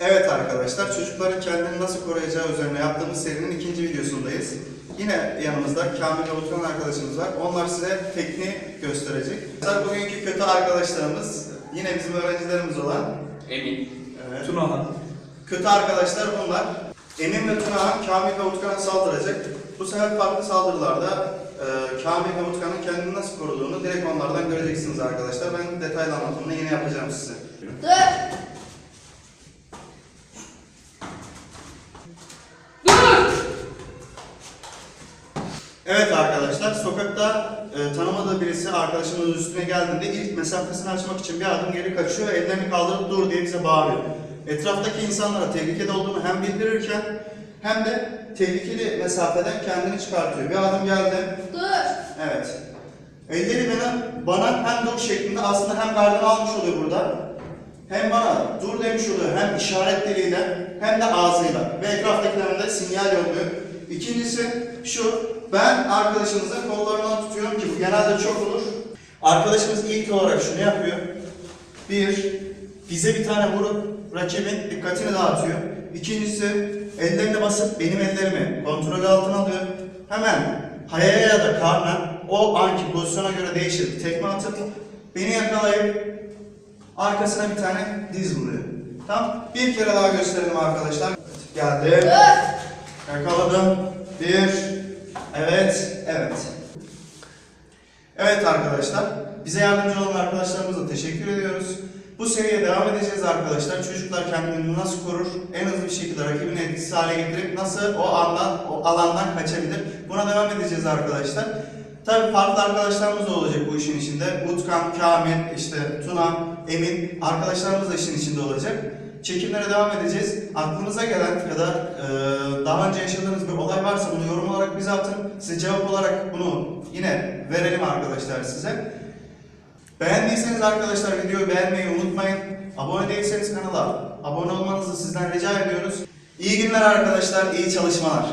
Evet arkadaşlar, çocukların kendini nasıl koruyacağı üzerine yaptığımız serinin ikinci videosundayız. Yine yanımızda Kamil ve Utkan arkadaşımız var. Onlar size tekniği gösterecek. Arkadaşlar, Bugünkü kötü arkadaşlarımız yine bizim öğrencilerimiz olan Emin. evet, Tunahan. kötü arkadaşlar bunlar. Emin ve Tunahan Kamil ve Utkan'a saldıracak. Bu sefer farklı saldırılarda e, Kamil ve Utkan'ın kendini nasıl koruduğunu direkt onlardan göreceksiniz arkadaşlar. Ben detaylı anlatımını yine yapacağım size. Dur. Evet arkadaşlar, sokakta e, tanımadığı birisi arkadaşımızın üstüne geldiğinde ilk mesafesini açmak için bir adım geri kaçıyor ve ellerini kaldırıp dur diye bize bağırıyor. Etraftaki insanlara tehlikede olduğunu hem bildirirken hem de tehlikeli mesafeden kendini çıkartıyor. Bir adım geldi, Dur. evet. Elleri bana, bana hem dur şeklinde aslında hem gardını almış oluyor burada. Hem bana dur demiş oluyor hem işaretleriyle hem de ağzıyla ve etraftakilerine de sinyal yolluyor. İkincisi şu, ben arkadaşımızın kollarından tutuyorum ki bu genelde çok olur. Arkadaşımız ilk olarak şunu yapıyor. Bir, bize bir tane vurup rakibin dikkatini dağıtıyor. İkincisi, ellerine basıp benim ellerimi kontrol altına alıyor. Hemen hayaya ya da karna o anki pozisyona göre değişir bir tekme atıp beni yakalayıp arkasına bir tane diz vuruyor. Tamam. Bir kere daha gösterelim arkadaşlar. Dur. Yakaladım. Bir. Evet. Evet. Evet arkadaşlar. Bize yardımcı olan arkadaşlarımıza teşekkür ediyoruz. Bu seriye devam edeceğiz arkadaşlar. Çocuklar kendini nasıl korur? En hızlı bir şekilde rakibin etkisiz hale getirip nasıl o andan, o alandan kaçabilir? Buna devam edeceğiz arkadaşlar. Tabii farklı arkadaşlarımız da olacak bu işin içinde. Utkan, Kamil, işte Tuna, Emin arkadaşlarımız da işin içinde olacak. Çekimlere devam edeceğiz. Aklınıza gelen ya da e, daha önce yaşadığınız bir olay varsa bunu yorum olarak bize atın. Size cevap olarak bunu yine verelim arkadaşlar size. Beğendiyseniz arkadaşlar videoyu beğenmeyi unutmayın. Abone değilseniz kanala abone olmanızı sizden rica ediyoruz. İyi günler arkadaşlar, iyi çalışmalar.